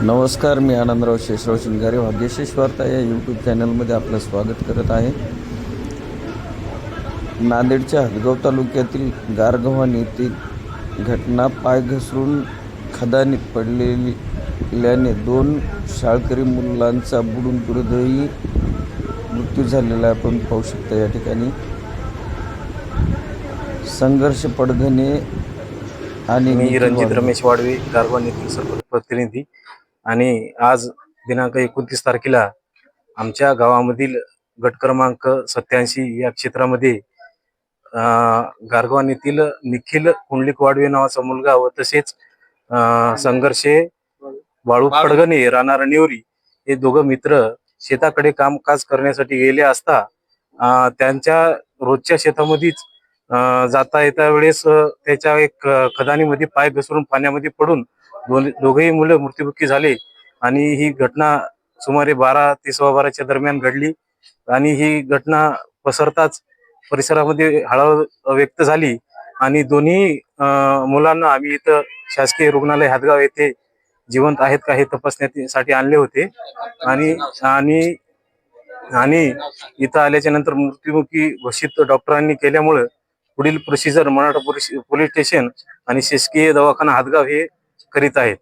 नमस्कार मी आनंदराव शेषराव शिंगारे भाग्यशेष वार्ता या यूट्यूब चॅनलमध्ये आपलं स्वागत करत आहे. नांदेडच्या हदगाव तालुक्यातील गारगव्हाण येथील घटना पाय घसरून खदानीत पडलेल्याने दोन शाळकरी मुलांचा बुडून पुढेही मृत्यू झालेला आपण पाहू शकता या ठिकाणी. संघर्ष पडघणे आणि मी रणजित. रमेश वाडवे गारगोन येथील सरपंच प्रतिनिधी. आणि आज दिनांक एकोणतीस तारखेला आमच्या गावामधील गट क्रमांक सत्याऐंशी या क्षेत्रामध्ये अं, गारगोन येथील निखिल कुंडलिक वाडवे नावाचा मुलगा व तसेच अं, संघर्षे वाळू पडगणे राहणार नेवरी हे दोघं मित्र शेताकडे कामकाज करण्यासाठी गेले असता अं, त्यांच्या रोजच्या शेतामध्येच अं, जाता येता वेळेस त्याच्या एक खदानीमध्ये पाय घसरून पाण्यामध्ये पडून दोघेही मुलं मृत्युमुखी झाले आणि ही घटना सुमारे बारा ते सव्वा बाराच्या दरम्यान घडली आणि ही घटना पसरताच परिसरामध्ये हळहळ व्यक्त झाली आणि दोन्ही मुलांना आम्ही इथं शासकीय रुग्णालय हातगाव येथे जिवंत आहेत का हे तपासण्यासाठी आणले होते. आणि आणि आणि इथं आल्याच्यानंतर मृत्युमुखी घोषित डॉक्टरांनी केल्यामुळं पुढील procedure Maratha police police station आणि शासकीय दवाखाना हातगाव हे करीत आहेत.